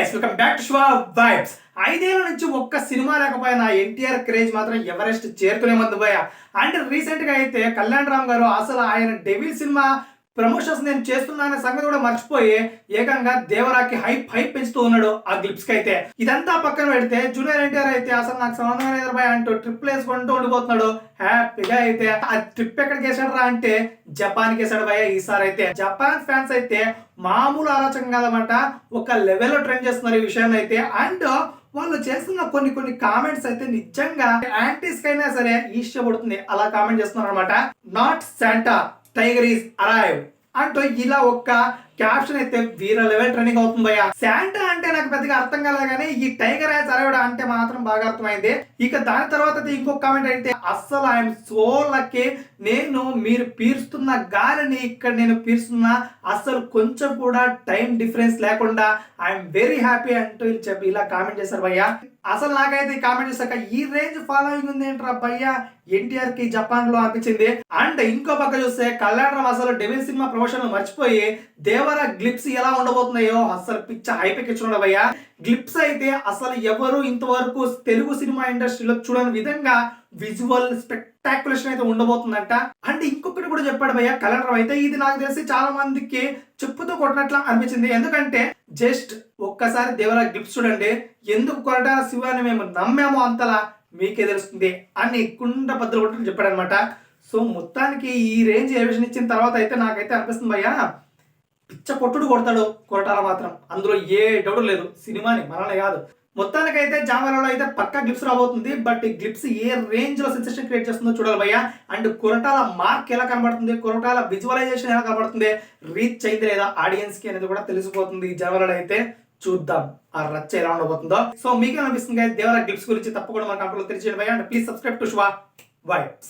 Guys welcome back to Shuva vibes ఐదేళ్ళ నుంచి ఒక్క సినిమా లేకపోయినా ఎన్టీఆర్ క్రేజ్ మాత్రం ఎవరెస్ట్ చేరుకునే మందు పోయా. అండ్ రీసెంట్గా అయితే కళ్యాణ్ రామ్ గారు అసలు ఆయన డెవిల్ సినిమా ప్రమోషన్స్ నేను చేస్తున్నా అనే సంగతి కూడా మర్చిపోయి ఏకంగా దేవరాకి హైప్ హైప్ పెంచుతూ ఉన్నాడు ఆ గ్లిప్స్కి అయితే. ఇదంతా పక్కన పెడితే జూనియర్ ఎన్టీఆర్ అయితే అసలు నాకు సంబంధం లేదు అంటూ ట్రిప్ వేసుకుంటూ ఉండిపోతున్నాడు. హ్యాపీగా అయితే. ఆ ట్రిప్ ఎక్కడికి వేసాడు రా అంటే జపాన్కి వేసాడు భయ ఈసారి అయితే. జపాన్ ఫ్యాన్స్ అయితే మామూలు ఆలోచన కాదన్నమాట. ఒక లెవెల్లో ట్రెండ్ చేస్తున్నారు ఈ విషయాన్ని అయితే. అండ్ వాళ్ళు చేస్తున్న కొన్ని కొన్ని కామెంట్స్ అయితే నిజంగా యాంటీస్ కైనా సరే ఈర్ష్య పడుతుంది అలా కామెంట్ చేస్తున్నారు అనమాట not Santa tiger is arrive. అంటూ ఇలా ఒక్క క్యాప్షన్ అయితే వీర లెవెల్ ట్రెండింగ్ అవుతుంది భయ్య. శాంటా అంటే నాకు పెద్దగా అర్థం కాలేదు కానీ ఈ టైగర్ యాజ్ అరవడ అంటే మాత్రం బాగా అర్థమైంది. ఇక దాని తర్వాత ఇంకో ఇంకొక కామెంట్ అయితే అస్సలు ఐఎమ్ సో లక్కీ నేను మీరు పీరుస్తున్న గాలిని ఇక్కడ నేను పీరుస్తున్న అస్సలు కొంచెం కూడా టైం డిఫరెన్స్ లేకుండా ఐఎమ్ వెరీ హ్యాపీ అంటూ చెప్పి ఇలా కామెంట్ చేశారు భయ్య. అసలు నాకైతే ఈ కామెంట్ చేశాక ఈ రేంజ్ ఫాలోయింగ్ ఉంది ఏంట్రా భయ్య? ఎన్టీఆర్కి జపాన్లో అనిపించింది. అండ్ ఇంకో పక్క చూస్తే కళ్యాణరావు అసలు డెవిల్ సినిమా ప్రమోషన్ మర్చిపోయి దేవర గ్లిప్స్ ఎలా ఉండబోతున్నాయో అసలు పిచ్చ హైపెక్ గ్లిప్స్ అయితే అసలు ఎవరు ఇంతవరకు తెలుగు సినిమా ఇండస్ట్రీలో చూడని విధంగా విజువల్ స్పెక్టాక్యులేషన్ అయితే ఉండబోతుందంట. అండ్ ఇంకొకటి కూడా చెప్పాడు భయ్య కలెక్టర్ అయితే ఇది నాకు తెలిసి చాలా మందికి చెప్పుతో కొట్టినట్లు అనిపించింది. ఎందుకంటే జస్ట్ ఒక్కసారి దేవరా గ్లిప్స్ చూడండి ఎందుకు కొరటాల శివాన్ని మేము నమ్మామో అంతలా మీకే తెలుస్తుంది అని కుండ బద్దలు చెప్పాడనమాట చెప్పాడు అనమాట సో మొత్తానికి ఈ రేంజ్ ఎలివేషన్ ఇచ్చిన తర్వాత అయితే నాకైతే అనిపిస్తుంది భయ్యా పిచ్చ కొట్టుడు కొడతాడు కొరటాల మాత్రం. అందులో ఏ డౌట్ లేదు. సినిమాని మనల్ని కాదు. మొత్తానికైతే జామలలో అయితే పక్క గ్లిప్స్ రాబోతుంది. బట్ ఈ గ్లిప్స్ ఏ రేంజ్లో సెన్సేషన్ క్రియేట్ చేస్తుందో చూడాలి భయ్య. అండ్ కొరటాల మార్క్ ఎలా కనబడుతుంది? కొరటాల విజువలైజేషన్ ఎలా కనబడుతుంది? రీచ్ అయితే లేదా? ఆడియన్స్కి అనేది కూడా తెలిసిపోతుంది ఈ అయితే. చూద్దాం. ఆ రచ్చ ఎలా ఉండబోతుందో. సో మీకు అనిపిస్తుంది? దేవరా గ్లిప్స్ గురించి తప్పకుండా మన కంట్రోల్ తెలియజేయండి భయ్య. And please subscribe to షువా why